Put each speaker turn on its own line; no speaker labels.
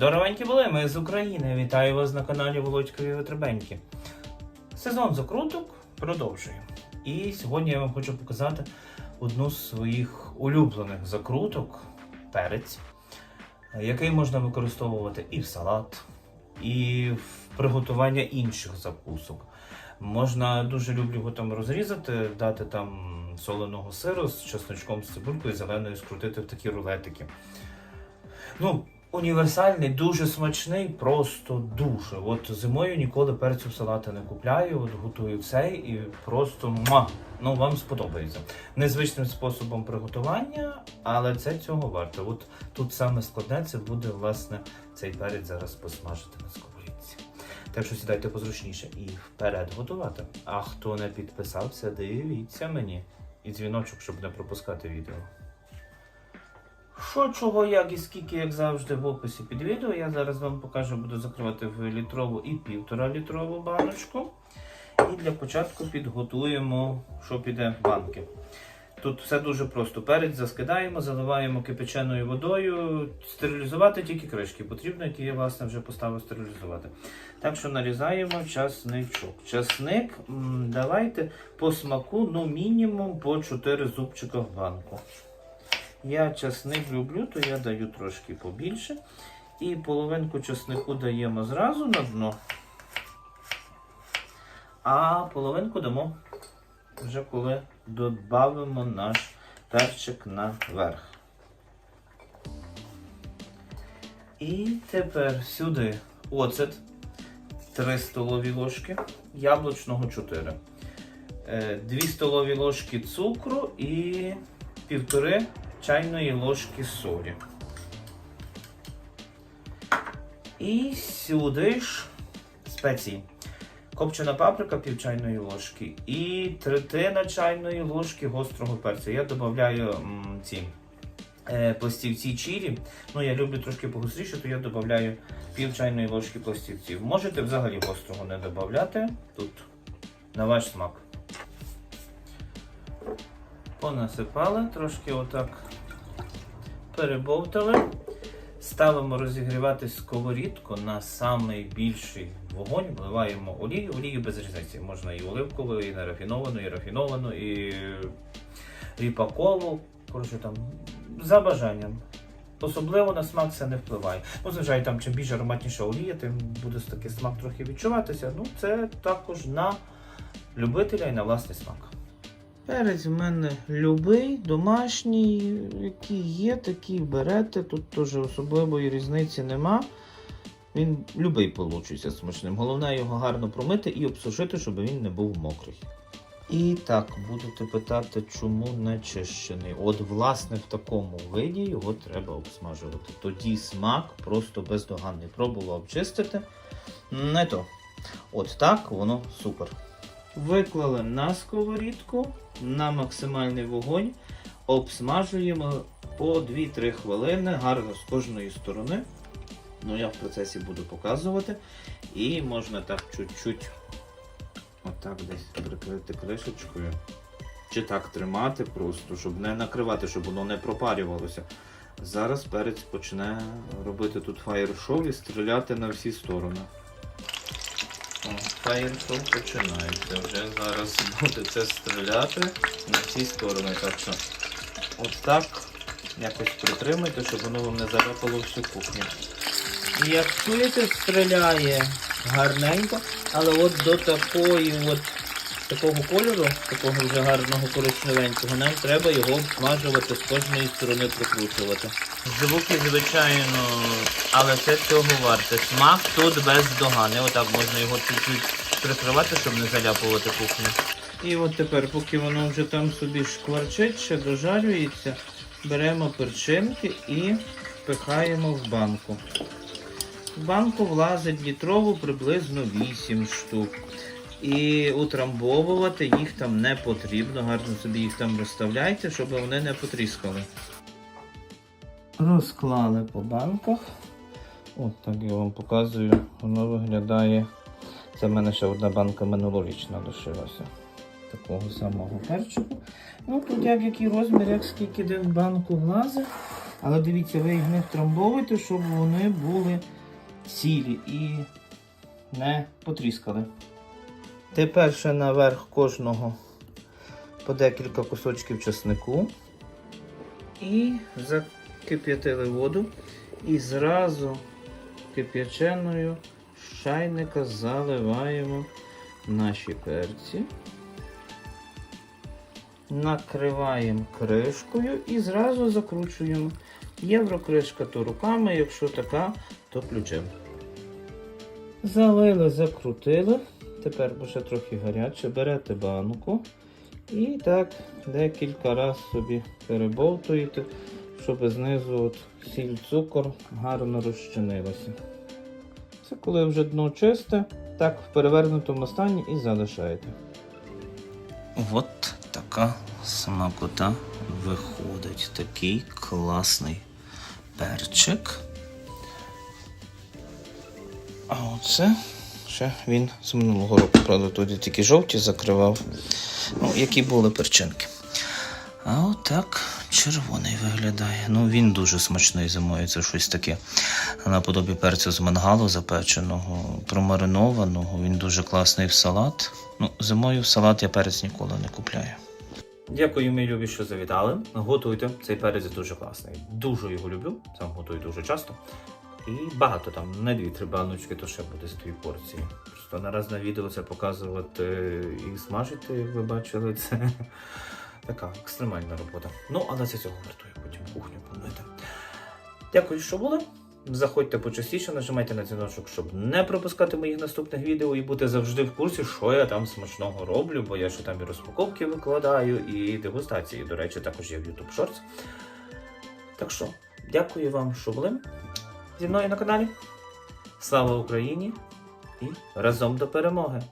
Здоровенькі були, ми з України. Вітаю вас на каналі Володькові Витребеньки. Сезон закруток продовжує. І сьогодні я вам хочу показати одну з своїх улюблених закруток перець, який можна використовувати і в салат, і в приготування інших закусок. Можна дуже люблю його там розрізати, дати там соленого сиру з чесночком, з цибулькою, зеленою, скрутити в такі рулетики. Ну, універсальний, дуже смачний, просто дуже. От зимою ніколи перцю в салати не купляю, от готую цей і просто ма, ну вам сподобається. Незвичним способом приготування, але це цього варто. От тут саме складне це буде власне цей перець зараз посмажити на сковорідці. Так що сідайте позручніше і вперед готувати. А хто не підписався, дивіться мені. І дзвіночок, щоб не пропускати відео. Що, чого, як і скільки, як завжди, в описі під відео. Я зараз вам покажу, буду закривати в літрову і півтора літрову баночку. І для початку підготуємо, що піде в банки. Тут все дуже просто. Перець заскидаємо, заливаємо кипяченою водою, стерилізувати тільки кришки. Потрібно, які я власне вже поставив стерилізувати. Так що нарізаємо часничок. Часник давайте по смаку, ну мінімум по 4 зубчика в банку. Я часник люблю, то я даю трошки побільше. І половинку часнику даємо зразу на дно. А половинку дамо вже коли додамо наш перчик наверх. І тепер сюди оцет 3 столові ложки, яблучного 4. 2 столові ложки цукру і півтори чайної ложки солі. І сюди ж спеції. Копчена паприка пів чайної ложки і третина чайної ложки гострого перцю. Я додаю ці е, пластівці чилі. Ну, я люблю трошки погостріше, то я додаю пів чайної ложки пластівців. Можете взагалі гострого не додати. Тут на ваш смак. Понасипали, трошки отак перебовтали. Ставимо розігрівати сковорідку на самий більший вогонь, вливаємо олію, олію без різниці. Можна і оливкову, і нерафіновану, і рафіновану, і ріпакову. Коротше, там, за бажанням. Особливо на смак це не впливає. Ну, звичайно, там чим більш ароматніша олія, тим буде такий смак трохи відчуватися. Ну, це також на любителя і на власний смак. Перець в мене любий, домашній, який є, такий берете. Тут теж особливої різниці нема. Він любий получиться смачним. Головне його гарно промити і обсушити, щоб він не був мокрий. І так, будете питати, чому не чищений. От, власне, в такому виді його треба обсмажувати. Тоді смак просто бездоганний. Пробував обчистити. Не то. От так воно супер. Виклали на сковорідку на максимальний вогонь, обсмажуємо по 2-3 хвилини, гарно з кожної сторони. Ну, я в процесі буду показувати. І можна так чуть-чуть отак десь прикрити кришечкою. Чи так тримати просто, щоб не накривати, щоб воно не пропарювалося. Зараз перець почне робити тут фаєр-шоу і стріляти на всі сторони. Фаєр-шоу починається. Вже зараз буде це стріляти на всі сторони. Так що от так якось притримайте, щоб воно вам не заляпало всю кухню. І як чуєте, стріляє гарненько, але от до такої от такого кольору, такого вже гарного коричневенького, нам треба його обсмажувати з кожної сторони прикручувати. Звуки, звичайно, але це цього варте. Смак тут без догани. Отак можна його чуть-чуть прикривати, щоб не заляпувати кухню. І от тепер, поки воно вже там собі шкварчить, ще дожарюється, беремо перчинки і впихаємо в банку. В банку влазить літрову приблизно 8 штук. І утрамбовувати їх там не потрібно. Гарно собі їх там розставляйте, щоб вони не потріскали. Розклали по банках. От так я вам показую. Воно виглядає. Це в мене ще одна банка минулорічна лишилася. Такого самого перчику. Ну тут як який розмір, як скільки де в банку влазить. Але дивіться, ви їх не втрамбовуйте, щоб вони були цілі і не потріскали. Тепер ще наверх кожного по декілька кусочків чеснику. І закип'ятили воду. І зразу кип'яченою з чайника заливаємо наші перці. Накриваємо кришкою і зразу закручуємо. Єврокришка то руками, якщо така, то ключем. Залили, закрутили. Тепер бо трохи гаряче. Берете банку і так декілька разів собі перебовтуєте, щоб знизу от сіль цукор гарно розчинилося. Це коли вже дно чисте, так в перевернутому стані і залишаєте. От така смакота виходить. Такий класний перчик. А оце ще він з минулого року, правда, тоді тільки жовті закривав. Ну, які були перчинки. А отак червоний виглядає. Ну, він дуже смачний зимою. Це щось таке наподобі перцю з мангалу запеченого, промаринованого. Він дуже класний в салат. Ну, зимою в салат я перець ніколи не купляю. Дякую, мій любі, що завітали. Готуйте. Цей перець дуже класний. Дуже його люблю. Сам готую дуже часто. І багато там, не дві-три баночки, то ще буде з дві порції. Просто нараз на відео це показувати і смажити, як ви бачили, це така екстремальна робота. Ну, але це цього вартує потім кухню помити. Дякую, що були. Заходьте почастіше, нажимайте на дзвіночок, щоб не пропускати моїх наступних відео і бути завжди в курсі, що я там смачного роблю, бо я ще там і розпаковки викладаю, і дегустації, до речі, також є в YouTube Shorts. Так що, дякую вам, що були зі мною на каналі. Слава Україні і разом до перемоги!